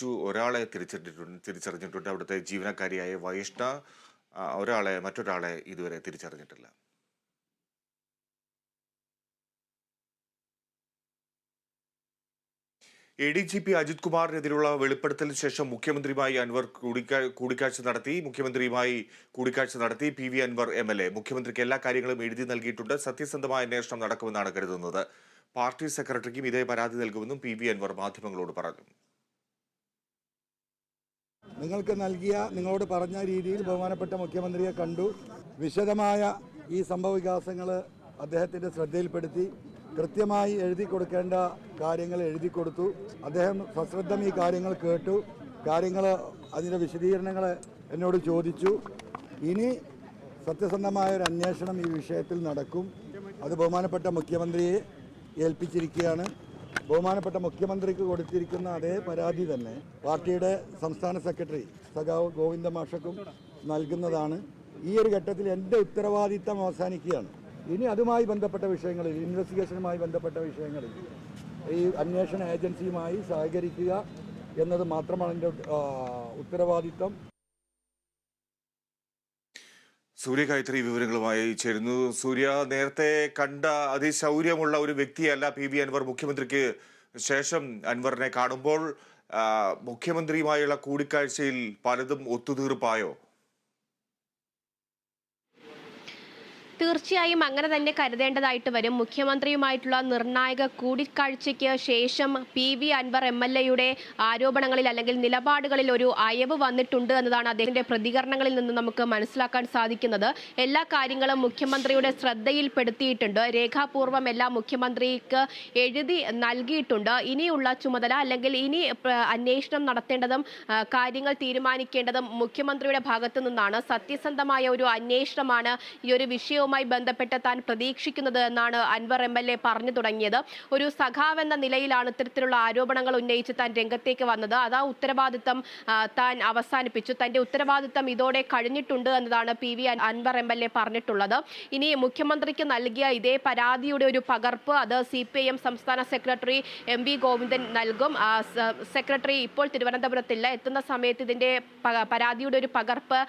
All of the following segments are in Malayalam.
മറ്റു ഒരാളെ തിരിച്ചറിഞ്ഞിട്ടുണ്ട് തിരിച്ചറിഞ്ഞിട്ടുണ്ട് അവിടുത്തെ ജീവനക്കാരിയായ വൈഷ്ണ ഒരാളെ മറ്റൊരാളെ ഇതുവരെ തിരിച്ചറിഞ്ഞിട്ടില്ല. A D G P Ajith കുമാറിനെതിരെയുള്ള വെളിപ്പെടുത്തലിന് ശേഷം മുഖ്യമന്ത്രിയുമായി അൻവർ കൂടിക്കാ- കൂടിക്കാഴ്ച നടത്തി മുഖ്യമന്ത്രിയുമായി കൂടിക്കാഴ്ച നടത്തി P V Anvar M L A. മുഖ്യമന്ത്രിക്ക് എല്ലാ കാര്യങ്ങളും എഴുതി നൽകിയിട്ടുണ്ട്. സത്യസന്ധമായ അന്വേഷണം നടക്കുമെന്നാണ് കരുതുന്നത്. പാർട്ടി സെക്രട്ടറിക്കും ഇതേ പരാതി നൽകുമെന്നും പി വി അൻവർ മാധ്യമങ്ങളോട് പറഞ്ഞു. നിങ്ങൾക്ക് നൽകിയ നിങ്ങളോട് പറഞ്ഞ രീതിയിൽ ബഹുമാനപ്പെട്ട മുഖ്യമന്ത്രിയെ കണ്ടു. വിശദമായ ഈ സംഭവ വികാസങ്ങൾ അദ്ദേഹത്തിന്റെ ശ്രദ്ധയിൽപ്പെടുത്തി. കൃത്യമായി എഴുതി കൊടുക്കേണ്ട കാര്യങ്ങൾ എഴുതി കൊടുത്തു. അദ്ദേഹം സശ്രദ്ധം ഈ കാര്യങ്ങൾ കേട്ടു. കാര്യങ്ങൾ അതിന്റെ വിശദീകരണങ്ങൾ എന്നോട് ചോദിച്ചു. ഇനി സത്യസന്ധമായ ഒരു അന്വേഷണം ഈ വിഷയത്തിൽ നടക്കും. അത് ബഹുമാനപ്പെട്ട മുഖ്യമന്ത്രിയെ ഏൽപ്പിച്ചിരിക്കുകയാണ്. ബഹുമാനപ്പെട്ട മുഖ്യമന്ത്രിക്ക് കൊടുത്തിരിക്കുന്ന അതേ പരാതി തന്നെ പാർട്ടിയുടെ സംസ്ഥാന സെക്രട്ടറി സഖാവ് ഗോവിന്ദ മാഷക്കും നൽകുന്നതാണ്. ഈ ഒരു ഘട്ടത്തിൽ എന്റെ ഉത്തരവാദിത്തം അവസാനിക്കുകയാണ്. ഇനി അതുമായി ബന്ധപ്പെട്ട വിഷയങ്ങളിൽ ഇൻവെസ്റ്റിഗേഷനുമായി ബന്ധപ്പെട്ട വിഷയങ്ങളിൽ ഈ അന്വേഷണ ഏജൻസിയുമായി സഹകരിക്കുക എന്നത് മാത്രമാണ് എന്റെ ഉത്തരവാദിത്തം. സൂര്യ ഗായത്രി വിവരങ്ങളുമായി ചേരുന്നു. സൂര്യ നേരത്തെ കണ്ട അതിശൗര്യമുള്ള ഒരു വ്യക്തിയല്ല പി. വി. അൻവർ. മുഖ്യമന്ത്രിക്ക് ശേഷം അൻവറിനെ കാണുമ്പോൾ മുഖ്യമന്ത്രിയുമായുള്ള കൂടിക്കാഴ്ചയിൽ പലതും ഒത്തുതീർപ്പായോ? തീർച്ചയായും അങ്ങനെ തന്നെ കരുതേണ്ടതായിട്ട് വരും. മുഖ്യമന്ത്രിയുമായിട്ടുള്ള നിർണായക കൂടിക്കാഴ്ചയ്ക്ക് ശേഷം P V Anvar M L എയുടെ ആരോപണങ്ങളിൽ അല്ലെങ്കിൽ നിലപാടുകളിൽ ഒരു അയവ് വന്നിട്ടുണ്ട് എന്നതാണ് അദ്ദേഹത്തിന്റെ പ്രതികരണങ്ങളിൽ നിന്ന് നമുക്ക് മനസ്സിലാക്കാൻ സാധിക്കുന്നത്. എല്ലാ കാര്യങ്ങളും മുഖ്യമന്ത്രിയുടെ ശ്രദ്ധയിൽപ്പെടുത്തിയിട്ടുണ്ട്. രേഖാപൂർവം എല്ലാം മുഖ്യമന്ത്രിക്ക് എഴുതി നൽകിയിട്ടുണ്ട്. ഇനിയുള്ള ചുമതല അല്ലെങ്കിൽ ഇനി അന്വേഷണം നടത്തേണ്ടതും കാര്യങ്ങൾ തീരുമാനിക്കേണ്ടതും മുഖ്യമന്ത്രിയുടെ ഭാഗത്തു നിന്നാണ്. സത്യസന്ധമായ ഒരു അന്വേഷണമാണ് ഈ ഒരു വിഷയവുമായി ബന്ധപ്പെട്ട് താൻ പ്രതീക്ഷിക്കുന്നത് എന്നാണ് അൻവർ എം എൽ എ പറഞ്ഞു തുടങ്ങിയത്. ഒരു സഖാവ് എന്ന നിലയിലാണ് ഇത്തരത്തിലുള്ള ആരോപണങ്ങൾ ഉന്നയിച്ച് താൻ രംഗത്തേക്ക് വന്നത്. അത് ആ ഉത്തരവാദിത്തം താൻ അവസാനിപ്പിച്ചു. തന്റെ ഉത്തരവാദിത്തം ഇതോടെ കഴിഞ്ഞിട്ടുണ്ട് എന്നതാണ് P V Anvar M L A പറഞ്ഞിട്ടുള്ളത്. ഇനി മുഖ്യമന്ത്രിക്ക് നൽകിയ ഇതേ പരാതിയുടെ ഒരു പകർപ്പ് അത് സി പി ഐ എം സംസ്ഥാന സെക്രട്ടറി എം വി ഗോവിന്ദൻ നൽകും. സെക്രട്ടറി ഇപ്പോൾ തിരുവനന്തപുരത്തില്ല. എത്തുന്ന സമയത്ത് ഇതിന്റെ പരാതിയുടെ ഒരു പകർപ്പ്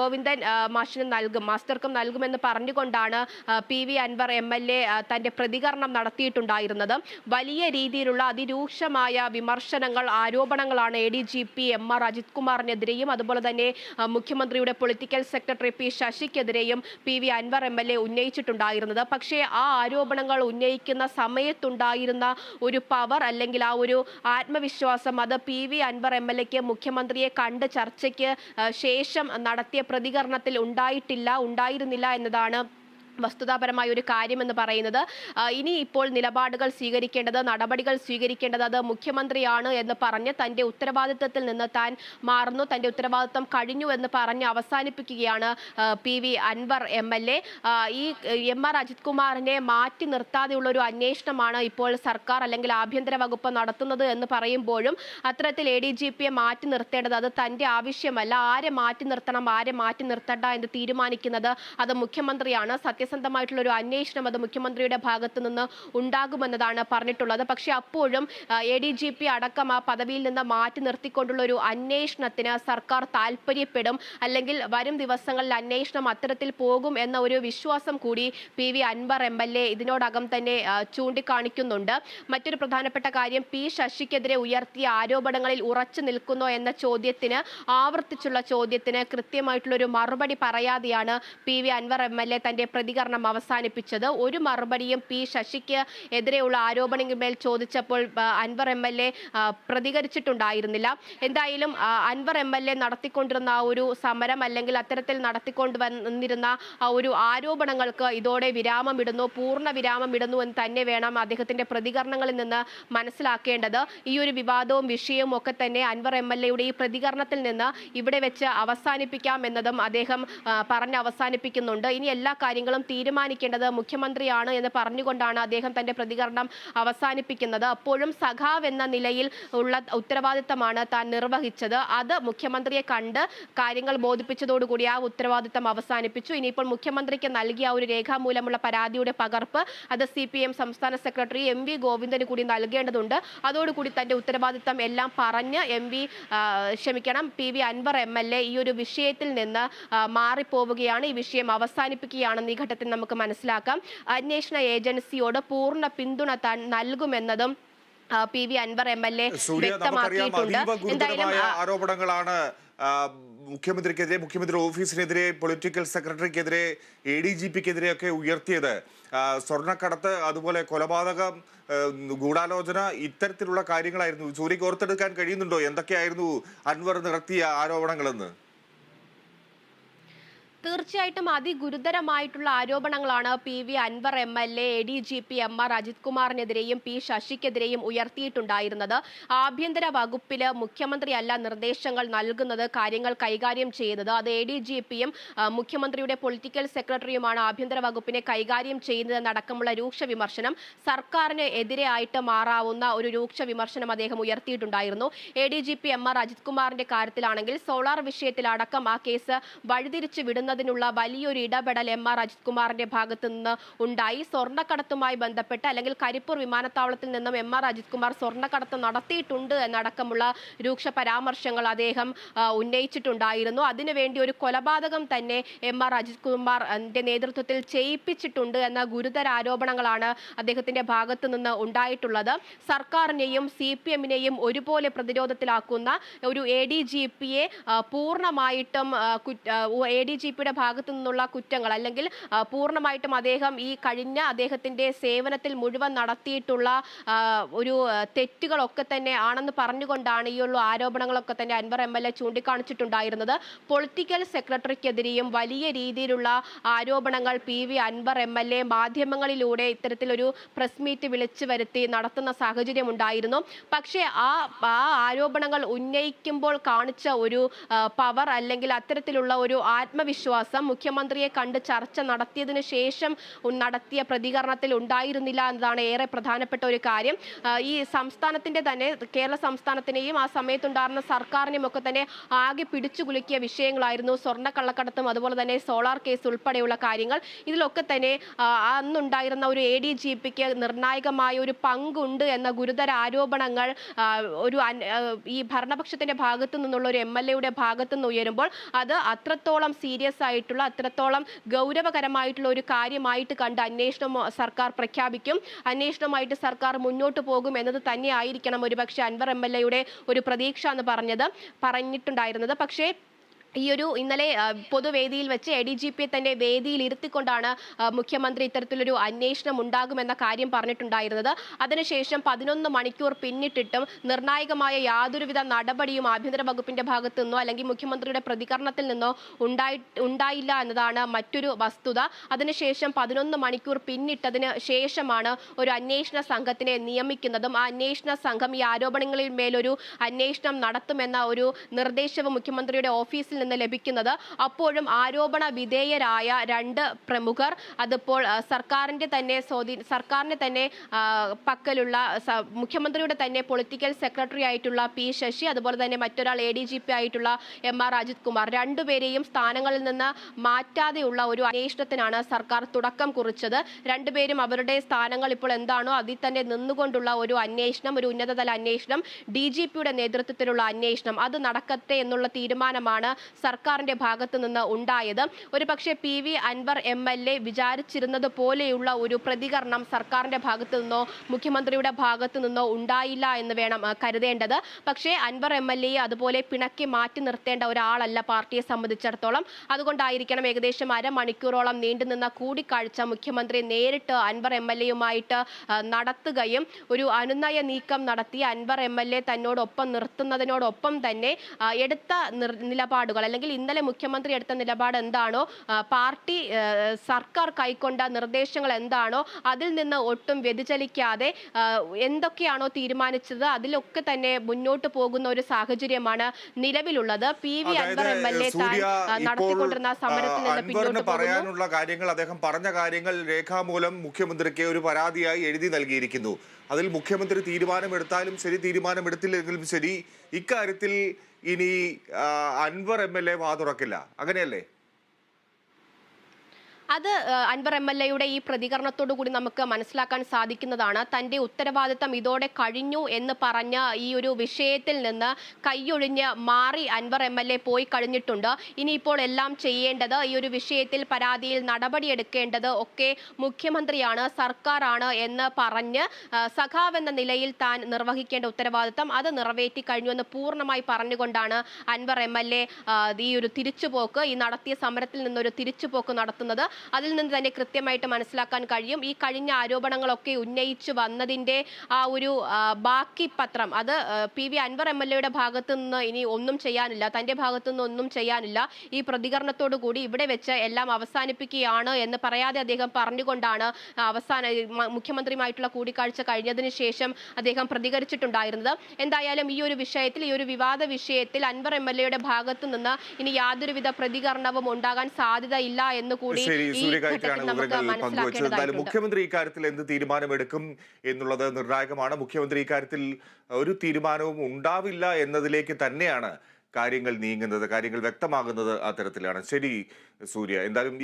ഗോവിന്ദൻ മാഷിന് നൽകും മാസ്റ്റർക്കും നൽകുമെന്ന് പറഞ്ഞുകൊണ്ടാണ് P V Anvar M L A തന്റെ പ്രതികരണം നടത്തിയിട്ടുണ്ടായിരുന്നത്. വലിയ രീതിയിലുള്ള അതിരൂക്ഷമായ വിമർശനങ്ങൾ ആരോപണങ്ങളാണ് A D G P M R Ajith കുമാറിനെതിരെയും അതുപോലെ തന്നെ മുഖ്യമന്ത്രിയുടെ political secretary P ശശിക്കെതിരെയും P V Anvar M L A ഉന്നയിച്ചിട്ടുണ്ടായിരുന്നത്. പക്ഷേ ആ ആരോപണങ്ങൾ ഉന്നയിക്കുന്ന സമയത്തുണ്ടായിരുന്ന ഒരു പവർ അല്ലെങ്കിൽ ആ ഒരു ആത്മവിശ്വാസം അത് P V Anvar M L എക്ക് മുഖ്യമന്ത്രിയെ കണ്ട് ചർച്ചയ്ക്ക് ശേഷം നടത്തിയ പ്രതികരണത്തിൽ ഉണ്ടായിട്ടില്ല ഉണ്ടായിരുന്നില്ല എന്നതാണ് വസ്തുതാപരമായ ഒരു കാര്യമെന്ന് പറയുന്നത്. ഇനി ഇപ്പോൾ നിലപാടുകൾ സ്വീകരിക്കേണ്ടത് നടപടികൾ സ്വീകരിക്കേണ്ടത് അത് മുഖ്യമന്ത്രിയാണ് എന്ന് പറഞ്ഞ് തന്റെ ഉത്തരവാദിത്തത്തിൽ നിന്ന് താൻ മാറുന്നു തന്റെ ഉത്തരവാദിത്തം കഴിഞ്ഞു എന്ന് പറഞ്ഞ് അവസാനിപ്പിക്കുകയാണ് P V Anvar M L A. ഈ എം ആർ അജിത് കുമാറിനെ മാറ്റി നിർത്താതെയുള്ള ഒരു അന്വേഷണമാണ് ഇപ്പോൾ സർക്കാർ അല്ലെങ്കിൽ ആഭ്യന്തര വകുപ്പ് നടത്തുന്നത് എന്ന് പറയുമ്പോഴും അത്തരത്തിൽ എ ഡി ജി പിയെ മാറ്റി നിർത്തേണ്ടത് അത് തന്റെ ആവശ്യമല്ല. ആരെ മാറ്റി നിർത്തണം ആരെ മാറ്റി നിർത്തണ്ട എന്ന് തീരുമാനിക്കുന്നത് അത് മുഖ്യമന്ത്രിയാണ്. സത്യസന്ധമായിട്ടുള്ള ഒരു അന്വേഷണം അത് മുഖ്യമന്ത്രിയുടെ ഭാഗത്തു നിന്ന് ഉണ്ടാകുമെന്നതാണ് പറഞ്ഞിട്ടുള്ളത്. പക്ഷെ അപ്പോഴും എ ഡി ജി പി അടക്കം ആ പദവിയിൽ നിന്ന് മാറ്റി നിർത്തിക്കൊണ്ടുള്ള ഒരു അന്വേഷണത്തിന് സർക്കാർ താല്പര്യപ്പെടും അല്ലെങ്കിൽ വരും ദിവസങ്ങളിൽ അന്വേഷണം അത്തരത്തിൽ പോകും എന്ന ഒരു വിശ്വാസം കൂടി P V Anvar M L A ഇതിനോടകം തന്നെ ചൂണ്ടിക്കാണിക്കുന്നുണ്ട്. മറ്റൊരു പ്രധാനപ്പെട്ട കാര്യം പി ശശിക്കെതിരെ ഉയർത്തിയ ആരോപണങ്ങളിൽ ഉറച്ചു നിൽക്കുന്നോ എന്ന ചോദ്യത്തിന് ആവർത്തിച്ചുള്ള ചോദ്യത്തിന് കൃത്യമായിട്ടുള്ള ഒരു മറുപടി പറയാതെയാണ് P V Anvar M L A തന്റെ പ്രതികരണം അവസാനിപ്പിച്ചത്. ഒരു മറുപടിയും പി ശശിക്ക് എതിരെയുള്ള ആരോപണങ്ങളിൽ ചോദിച്ചപ്പോൾ അൻവർ എം എൽ എ പ്രതികരിച്ചിട്ടുണ്ടായിരുന്നില്ല. എന്തായാലും അൻവർ എം എൽ എ നടത്തിക്കൊണ്ടിരുന്ന ആ ഒരു സമരം അല്ലെങ്കിൽ അത്തരത്തിൽ നടത്തിക്കൊണ്ട് വന്നിരുന്ന ആ ഒരു ആരോപണങ്ങൾക്ക് ഇതോടെ വിരാമം ഇടുന്നു പൂർണ വിരാമമിടുന്നു എന്ന് തന്നെ വേണം അദ്ദേഹത്തിന്റെ പ്രതികരണങ്ങളിൽ നിന്ന് മനസ്സിലാക്കേണ്ടത്. ഈ ഒരു വിവാദവും വിഷയവും ഒക്കെ തന്നെ അൻവർ എം എൽ എയുടെ ഈ പ്രതികരണത്തിൽ നിന്ന് ഇവിടെ വെച്ച് അവസാനിപ്പിക്കാം എന്നതും അദ്ദേഹം പറഞ്ഞ് അവസാനിപ്പിക്കുന്നുണ്ട്. ഇനി എല്ലാ കാര്യങ്ങളും തീരുമാനിക്കേണ്ടത് മുഖ്യമന്ത്രിയാണ് എന്ന് പറഞ്ഞുകൊണ്ടാണ് അദ്ദേഹം തന്റെ പ്രതികരണം അവസാനിപ്പിക്കുന്നത്. അപ്പോഴും സഖാവ് എന്ന നിലയിൽ ഉള്ള ഉത്തരവാദിത്തമാണ് താൻ നിർവഹിച്ചത്. അത് മുഖ്യമന്ത്രിയെ കണ്ട് കാര്യങ്ങൾ ബോധിപ്പിച്ചതോടുകൂടി ആ ഉത്തരവാദിത്തം അവസാനിപ്പിച്ചു. ഇനിയിപ്പോൾ മുഖ്യമന്ത്രിക്ക് നൽകിയ ഒരു രേഖാമൂലമുള്ള പരാതിയുടെ പകർപ്പ് അത് സി പി എം സംസ്ഥാന സെക്രട്ടറി എം വി ഗോവിന്ദന് കൂടി നൽകേണ്ടതുണ്ട്. അതോടുകൂടി തന്റെ ഉത്തരവാദിത്തം എല്ലാം പറഞ്ഞ് എം വി ക്ഷമിക്കണം P V Anvar M L A ഈ ഒരു വിഷയത്തിൽ നിന്ന് മാറിപ്പോവുകയാണ്. ഈ വിഷയം അവസാനിപ്പിക്കുകയാണെന്ന് ഈ ഘട്ടത്തിൽ നമുക്ക് മനസ്സിലാക്കാം. അന്വേഷണ ഏജൻസിയോട് പൂർണ പിന്തുണ താൻ നൽകുമെന്നതും P V Anvar M L A വ്യക്തമാക്കിയിട്ടുണ്ട്. എന്തായാലും ആരോപണങ്ങളാണ് മുഖ്യമന്ത്രിക്കെതിരെ മുഖ്യമന്ത്രി ഓഫീസിനെതിരെ പൊളിറ്റിക്കൽ സെക്രട്ടറിക്കെതിരെ എ ഡി ജി പിക്കെതിരെ ഒക്കെ ഉയർത്തിയത് സ്വർണക്കടത്ത് അതുപോലെ കൊലപാതകം ഗൂഢാലോചന ഇത്തരത്തിലുള്ള കാര്യങ്ങളായിരുന്നു. സൂര്യക്ക് ഓർത്തെടുക്കാൻ കഴിയുന്നുണ്ടോ? എന്തൊക്കെയായിരുന്നു അൻവർ നടത്തിയ ആരോപണങ്ങളെന്ന്? തീർച്ചയായിട്ടും അതിഗുരുതരമായിട്ടുള്ള ആരോപണങ്ങളാണ് P V Anvar M L A D G P M R Ajith കുമാറിനെതിരെയും P ശശിക്കെതിരെയും ഉയർത്തിയിട്ടുണ്ടായിരുന്നത്. ആഭ്യന്തര വകുപ്പിൽ മുഖ്യമന്ത്രിയല്ല നിർദ്ദേശങ്ങൾ നൽകുന്നത് കാര്യങ്ങൾ കൈകാര്യം ചെയ്യുന്നത്. അത് എ ഡി ജി പിയും മുഖ്യമന്ത്രിയുടെ പൊളിറ്റിക്കൽ സെക്രട്ടറിയുമാണ് ആഭ്യന്തര വകുപ്പിനെ കൈകാര്യം ചെയ്യുന്നതെന്നടക്കമുള്ള രൂക്ഷ വിമർശനം. സർക്കാരിന് എതിരെയായിട്ട് മാറാവുന്ന ഒരു രൂക്ഷ വിമർശനം അദ്ദേഹം ഉയർത്തിയിട്ടുണ്ടായിരുന്നു. A D G P M R Ajith കുമാറിന്റെ കാര്യത്തിലാണെങ്കിൽ സോളാർ വിഷയത്തിലടക്കം ആ കേസ് വഴിതിരിച്ചു വിടുന്നതിനുള്ള വലിയൊരു ഇടപെടൽ എം ആർ അജിത് കുമാറിന്റെ ഭാഗത്തു നിന്ന് ഉണ്ടായി. സ്വർണക്കടത്തുമായി ബന്ധപ്പെട്ട് അല്ലെങ്കിൽ കരിപ്പൂർ വിമാനത്താവളത്തിൽ നിന്നും എം ആർ അജിത് കുമാർ സ്വർണക്കടത്ത് നടത്തിയിട്ടുണ്ട് എന്നടക്കമുള്ള രൂക്ഷ പരാമർശങ്ങൾ അദ്ദേഹം ഉന്നയിച്ചിട്ടുണ്ടായിരുന്നു. അതിനുവേണ്ടി ഒരു കൊലപാതകം തന്നെ എം ആർ അജിത് കുമാറിന്റെ നേതൃത്വത്തിൽ ചെയ്യിപ്പിച്ചിട്ടുണ്ട് എന്ന ഗുരുതര ആരോപണങ്ങളാണ് അദ്ദേഹത്തിന്റെ ഭാഗത്തു നിന്ന് ഉണ്ടായിട്ടുള്ളത്. സർക്കാരിനെയും സി പി എമ്മിനെയും ഒരുപോലെ പ്രതിരോധത്തിലാക്കുന്ന ഒരു എ ഡി ജി പിയെ പൂർണമായിട്ടും എ ഡി ജി പിയുടെ ഭാഗത്തു നിന്നുള്ള കുറ്റങ്ങൾ അല്ലെങ്കിൽ പൂർണമായിട്ടും അദ്ദേഹം ഈ കഴിഞ്ഞ അദ്ദേഹത്തിന്റെ സേവനത്തിൽ മുഴുവൻ നടത്തിയിട്ടുള്ള ഒരു തെറ്റുകളൊക്കെ തന്നെ ആണെന്ന് പറഞ്ഞുകൊണ്ടാണ് ഈ ഉള്ള ആരോപണങ്ങളൊക്കെ തന്നെ അൻവർ എം എൽ എ ചൂണ്ടിക്കാണിച്ചിട്ടുണ്ടായിരുന്നത്. പൊളിറ്റിക്കൽ സെക്രട്ടറിക്കെതിരെയും വലിയ രീതിയിലുള്ള ആരോപണങ്ങൾ P V Anvar M L A മാധ്യമങ്ങളിലൂടെ ഇത്തരത്തിലൊരു പ്രസ് മീറ്റ് വിളിച്ചു വരുത്തി നടത്തുന്ന സാഹചര്യം ഉണ്ടായിരുന്നു. പക്ഷേ ആ ആ ആരോപണങ്ങൾ ഉന്നയിക്കുമ്പോൾ കാണിച്ച ഒരു പവർ അല്ലെങ്കിൽ അത്തരത്തിലുള്ള ഒരു ആത്മവിശ്വാസം മുഖ്യമന്ത്രിയെ കണ്ട് ചർച്ച നടത്തിയതിനു ശേഷം നടത്തിയ പ്രതികരണത്തിൽ ഉണ്ടായിരുന്നില്ല എന്നതാണ് ഏറെ പ്രധാനപ്പെട്ട ഒരു കാര്യം. ഈ സംസ്ഥാനത്തിന്റെ തന്നെ കേരള സംസ്ഥാനത്തിനെയും ആ സമയത്തുണ്ടായിരുന്ന സർക്കാരിനെയും ഒക്കെ തന്നെ ആകെ പിടിച്ചു കുലുക്കിയ വിഷയങ്ങളായിരുന്നു സ്വർണ കള്ളക്കടത്തും അതുപോലെ തന്നെ സോളാർ കേസ് ഉൾപ്പെടെയുള്ള കാര്യങ്ങൾ. ഇതിലൊക്കെ തന്നെ അന്നുണ്ടായിരുന്ന ഒരു എ ഡി ജി പിക്ക് നിർണായകമായ ഒരു പങ്കുണ്ട് എന്ന ഗുരുതര ആരോപണങ്ങൾ ഒരു ഈ ഭരണപക്ഷത്തിന്റെ ഭാഗത്തു നിന്നുള്ള ഒരു എം എൽ എയുടെ ഭാഗത്തു നിന്ന് ഉയരുമ്പോൾ അത് അത്രത്തോളം സീരിയസ് ആയിട്ടുള്ള അത്രത്തോളം ഗൗരവകരമായിട്ടുള്ള ഒരു കാര്യമായിട്ട് കണ്ട് അന്വേഷണം സർക്കാർ പ്രഖ്യാപിക്കും. അന്വേഷണമായിട്ട് സർക്കാർ മുന്നോട്ട് പോകും എന്നത് തന്നെ ആയിരിക്കണം ഒരുപക്ഷെ അൻവർ എം എൽ എയുടെ ഒരു പ്രതീക്ഷ എന്ന് പറഞ്ഞത് പറഞ്ഞിട്ടുണ്ടായിരുന്നത്. പക്ഷേ ഈ ഒരു ഇന്നലെ പൊതുവേദിയിൽ വെച്ച് എ ഡി ജി പിയെ തന്നെ വേദിയിൽ ഇരുത്തിക്കൊണ്ടാണ് മുഖ്യമന്ത്രി ഇത്തരത്തിലൊരു അന്വേഷണം ഉണ്ടാകുമെന്ന കാര്യം പറഞ്ഞിട്ടുണ്ടായിരുന്നത്. അതിനുശേഷം പതിനൊന്ന് മണിക്കൂർ പിന്നിട്ടിട്ടും നിർണായകമായ യാതൊരുവിധ നടപടിയും ആഭ്യന്തര വകുപ്പിന്റെ ഭാഗത്തു നിന്നോ അല്ലെങ്കിൽ മുഖ്യമന്ത്രിയുടെ പ്രതികരണത്തിൽ നിന്നോ ഉണ്ടായി ഉണ്ടായില്ല എന്നതാണ് മറ്റൊരു വസ്തുത. അതിനുശേഷം പതിനൊന്ന് മണിക്കൂർ പിന്നിട്ടതിന് ശേഷമാണ് ഒരു അന്വേഷണ സംഘത്തിനെ നിയമിക്കുന്നതും. ആ അന്വേഷണ സംഘം ഈ ആരോപണങ്ങളിൽ മേലൊരു അന്വേഷണം നടത്തുമെന്ന ഒരു നിർദ്ദേശവും മുഖ്യമന്ത്രിയുടെ ഓഫീസിൽ നിന്ന് ലഭിക്കുന്നത്. അപ്പോഴും ആരോപണ വിധേയരായ രണ്ട് പ്രമുഖർ അതിപ്പോൾ സർക്കാരിന്റെ തന്നെ സ്വാധീന സർക്കാരിന്റെ തന്നെ പക്കലുള്ള മുഖ്യമന്ത്രിയുടെ തന്നെ പൊളിറ്റിക്കൽ സെക്രട്ടറി ആയിട്ടുള്ള പി ശശി അതുപോലെ തന്നെ മറ്റൊരാൾ എ ഡി ജി പി ആയിട്ടുള്ള എം ആർ അജിത് കുമാർ രണ്ടുപേരെയും സ്ഥാനങ്ങളിൽ നിന്ന് മാറ്റാതെയുള്ള ഒരു അന്വേഷണത്തിനാണ് സർക്കാർ തുടക്കം കുറിച്ചത്. രണ്ടുപേരും അവരുടെ സ്ഥാനങ്ങൾ ഇപ്പോൾ എന്താണോ അതിൽ തന്നെ നിന്നുകൊണ്ടുള്ള ഒരു അന്വേഷണം ഒരു ഉന്നതതല അന്വേഷണം ഡി ജി പിയുടെ നേതൃത്വത്തിലുള്ള അന്വേഷണം. അത് നടക്കത്തെ എന്നുള്ള തീരുമാനമാണ് സർക്കാരിന്റെ ഭാഗത്തു നിന്ന് ഉണ്ടായത്. ഒരു പക്ഷേ P V Anvar M L A വിചാരിച്ചിരുന്നത് പോലെയുള്ള ഒരു പ്രതികരണം സർക്കാരിന്റെ ഭാഗത്തു നിന്നോ മുഖ്യമന്ത്രിയുടെ ഭാഗത്തു നിന്നോ ഉണ്ടായില്ല എന്ന് വേണം കരുതേണ്ടത്. പക്ഷേ അൻവർ എം എൽ എ അതുപോലെ പിണക്കി മാറ്റി നിർത്തേണ്ട ഒരാളല്ല പാർട്ടിയെ സംബന്ധിച്ചിടത്തോളം. അതുകൊണ്ടായിരിക്കണം ഏകദേശം അരമണിക്കൂറോളം നീണ്ടുനിന്ന കൂടിക്കാഴ്ച മുഖ്യമന്ത്രി നേരിട്ട് അൻവർ എം എൽ എയുമായിട്ട് നടത്തുകയും ഒരു അനുനയ നീക്കം നടത്തി അൻവർ എം എൽ എ തന്നോടൊപ്പം നിർത്തുന്നതിനോടൊപ്പം തന്നെ എടുത്ത നിലപാടുകൾ അല്ലെങ്കിൽ ഇന്നലെ മുഖ്യമന്ത്രി എടുത്ത നിലപാട് എന്താണോ പാർട്ടി സർക്കാർ കൈക്കൊണ്ട നിർദ്ദേശങ്ങൾ എന്താണോ അതിൽ നിന്ന് ഒട്ടും വ്യതിചലിക്കാതെ എന്തൊക്കെയാണോ തീരുമാനിച്ചത് അതിലൊക്കെ തന്നെ മുന്നോട്ട് പോകുന്ന ഒരു സാഹചര്യമാണ് നിലവിലുള്ളത്. P V Anvar M L A താൻ നടത്തിക്കൊണ്ടിരുന്ന സമരത്തിൽ നിന്ന് പിന്നോട്ട് പറയാനുള്ള കാര്യങ്ങൾ അദ്ദേഹം പറഞ്ഞ കാര്യങ്ങൾ രേഖാമൂലം മുഖ്യമന്ത്രിക്ക് ഒരു പരാതിയായി എഴുതി നൽകിയിരിക്കുന്നു. അതിൽ മുഖ്യമന്ത്രി തീരുമാനമെടുത്താലും ശരി തീരുമാനമെടുത്തില്ലെങ്കിലും ശരി ഇക്കാര്യത്തിൽ ഇനി അൻവർ എം എൽ എ വാതുറക്കില്ല. അങ്ങനെയല്ലേ? അത് അൻവർ എം എൽ എയുടെ ഈ പ്രതികരണത്തോടു കൂടി നമുക്ക് മനസ്സിലാക്കാൻ സാധിക്കുന്നതാണ്. തന്റെ ഉത്തരവാദിത്തം ഇതോടെ കഴിഞ്ഞു എന്ന് പറഞ്ഞ ഈ ഒരു വിഷയത്തിൽ നിന്ന് കൈയൊഴിഞ്ഞ് മാറി അൻവർ എം എൽ എ പോയി കഴിഞ്ഞിട്ടുണ്ട്. ഇനിയിപ്പോൾ എല്ലാം ചെയ്യേണ്ടത് ഈ ഒരു വിഷയത്തിൽ പരാതിയിൽ നടപടിയെടുക്കേണ്ടത് ഒക്കെ മുഖ്യമന്ത്രിയാണ് സർക്കാരാണ് എന്ന് പറഞ്ഞ് സഖാവ് എന്ന നിലയിൽ താൻ നിർവഹിക്കേണ്ട ഉത്തരവാദിത്തം അത് നിറവേറ്റി കഴിഞ്ഞു എന്ന് പൂർണമായി പറഞ്ഞുകൊണ്ടാണ് അൻവർ എം എൽ എ ഈ ഒരു തിരിച്ചുപോക്ക് ഈ നടത്തിയ സമരത്തിൽ നിന്നൊരു തിരിച്ചുപോക്ക് നടത്തുന്നത്. അതിൽ നിന്ന് തന്നെ കൃത്യമായിട്ട് മനസ്സിലാക്കാൻ കഴിയും. ഈ കഴിഞ്ഞ ആരോപണങ്ങളൊക്കെ ഉന്നയിച്ചു വന്നതിന്റെ ആ ഒരു ബാക്കി പത്രം അത് P V Anvar M L എയുടെ ഭാഗത്ത് നിന്ന് ഇനി ഒന്നും ചെയ്യാനില്ല തന്റെ ഭാഗത്തു നിന്ന് ഒന്നും ചെയ്യാനില്ല. ഈ പ്രതികരണത്തോടു കൂടി ഇവിടെ വെച്ച് എല്ലാം അവസാനിപ്പിക്കുകയാണ് എന്ന് പറയാതെ അദ്ദേഹം പറഞ്ഞുകൊണ്ടാണ് അവസാന മുഖ്യമന്ത്രിയുമായിട്ടുള്ള കൂടിക്കാഴ്ച കഴിഞ്ഞതിന് ശേഷം അദ്ദേഹം പ്രതികരിച്ചിട്ടുണ്ടായിരുന്നത്. എന്തായാലും ഈ ഒരു വിഷയത്തിൽ ഈ ഒരു വിവാദ വിഷയത്തിൽ അൻവർ എം എൽ എയുടെ ഭാഗത്തു നിന്ന് ഇനി യാതൊരുവിധ പ്രതികരണവും ഉണ്ടാകാൻ സാധ്യതയില്ല എന്ന് കൂടി ശരി നമുക്ക് വിവരങ്ങൾ പങ്കുവച്ചത്. എന്തായാലും മുഖ്യമന്ത്രി ഇക്കാര്യത്തിൽ എന്ത് തീരുമാനമെടുക്കും എന്നുള്ളത് നിർണായകമാണ്. മുഖ്യമന്ത്രി ഇക്കാര്യത്തിൽ ഒരു തീരുമാനവും ഉണ്ടാവില്ല എന്നതിലേക്ക് തന്നെയാണ് കാര്യങ്ങൾ നീങ്ങുന്നത് കാര്യങ്ങൾ വ്യക്തമാകുന്നത് അത്തരത്തിലാണ്. ശരി സൂര്യ. എന്തായാലും ഈ